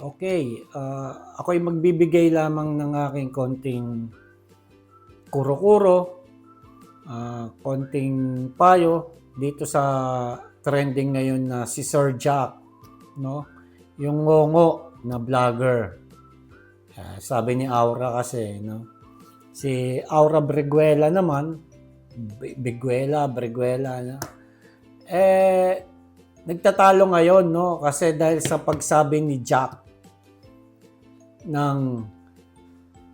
Okay, ah, ako'y magbibigay lamang ng aking konting kuro-kuro, ah, konting payo dito sa trending ngayon na si Sir Jack, no? Yung ngongo na vlogger. Ah, sabi ni Aura kasi, no? Si Aura Briguela naman, B- Biguela, Briguela, no? Eh, nagtatalo ngayon, no? Kasi dahil sa pagsabi ni Jack ng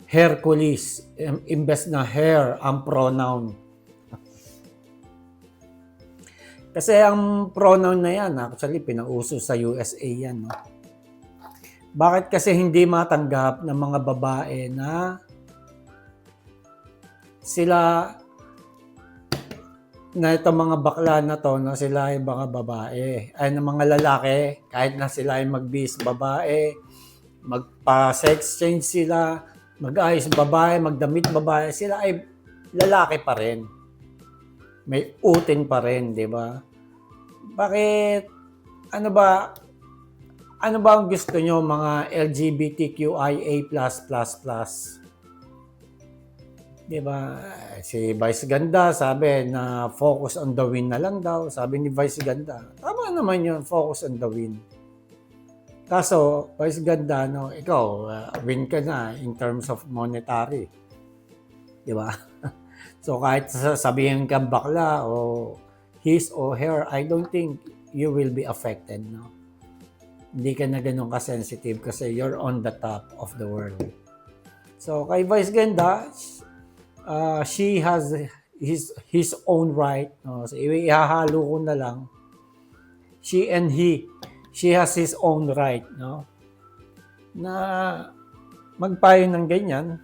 Hercules, im- imbes na hair ang pronoun. Kasi ang pronoun na yan, actually, pinauso sa USA yan, no? Bakit kasi hindi matanggap ng mga babae na sila na itong mga bakla na to na sila ay mga babae ay ng mga lalaki kahit na sila ay magbis babae magpa-sex change sila mag-ayos babae magdamit babae sila ay lalaki pa rin may utin pa rin di ba bakit ano ba ano ba ang gusto nyo mga LGBTQIA+++? Di ba? Si Vice Ganda sabi na focus on the win na lang daw. Sabi ni Vice Ganda. Tama naman yun, focus on the win. Kaso, Vice Ganda, no, ikaw, uh, win ka na in terms of monetary. Di ba? so kahit sabihin ka bakla o his or her, I don't think you will be affected. No? Hindi ka na ganun ka-sensitive kasi you're on the top of the world. So kay Vice Ganda, uh, she has his his own right. No? So, ihahalo ko na lang. She and he, she has his own right, no? Na magpayo ng ganyan,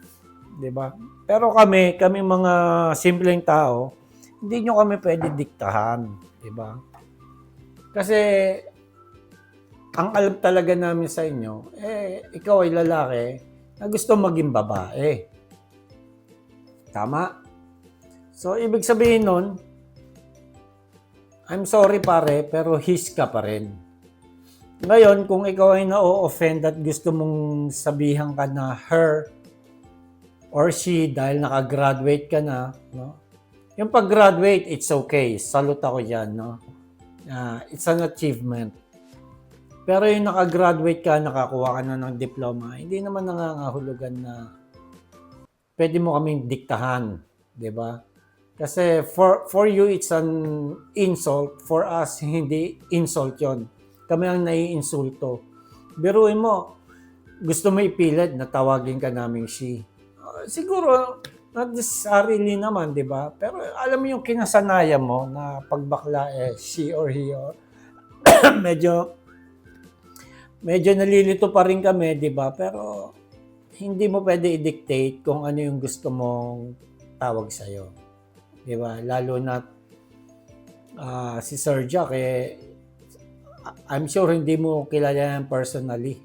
'di ba? Pero kami, kami mga simpleng tao, hindi nyo kami pwede diktahan, 'di ba? Kasi ang alam talaga namin sa inyo, eh, ikaw ay lalaki na gusto maging babae. Tama? So, ibig sabihin nun, I'm sorry pare, pero his ka pa rin. Ngayon, kung ikaw ay na-offend at gusto mong sabihan ka na her or she dahil nakagraduate ka na, no? Yung pag-graduate, it's okay. Salute ako dyan, no? Ah, it's an achievement. Pero yung nakagraduate ka, nakakuha ka na ng diploma, hindi naman nangangahulugan na pwede mo kaming diktahan, 'di ba? Kasi for for you it's an insult, for us hindi insult 'yon. Kami ang naiinsulto. Biruin mo, gusto mo ipilit na tawagin ka naming she. Uh, siguro not necessarily naman, 'di ba? Pero alam mo yung kinasanayan mo na pagbakla eh she or he or medyo medyo nalilito pa rin kami, 'di ba? Pero hindi mo pwede i-dictate kung ano yung gusto mong tawag sa iyo. 'Di ba? Lalo na ah, si Sir Jack eh I'm sure hindi mo kilala yan personally.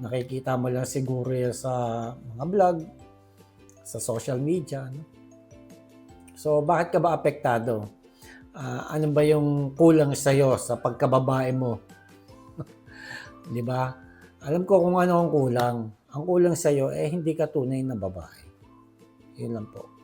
Nakikita mo lang siguro yan sa mga vlog, sa social media. No? So, bakit ka ba apektado? Ah, ano ba yung kulang sa iyo sa pagkababae mo? 'Di ba? Alam ko kung ano ang kulang. Ang kulang sa iyo eh hindi ka tunay na babae. Yun lang po.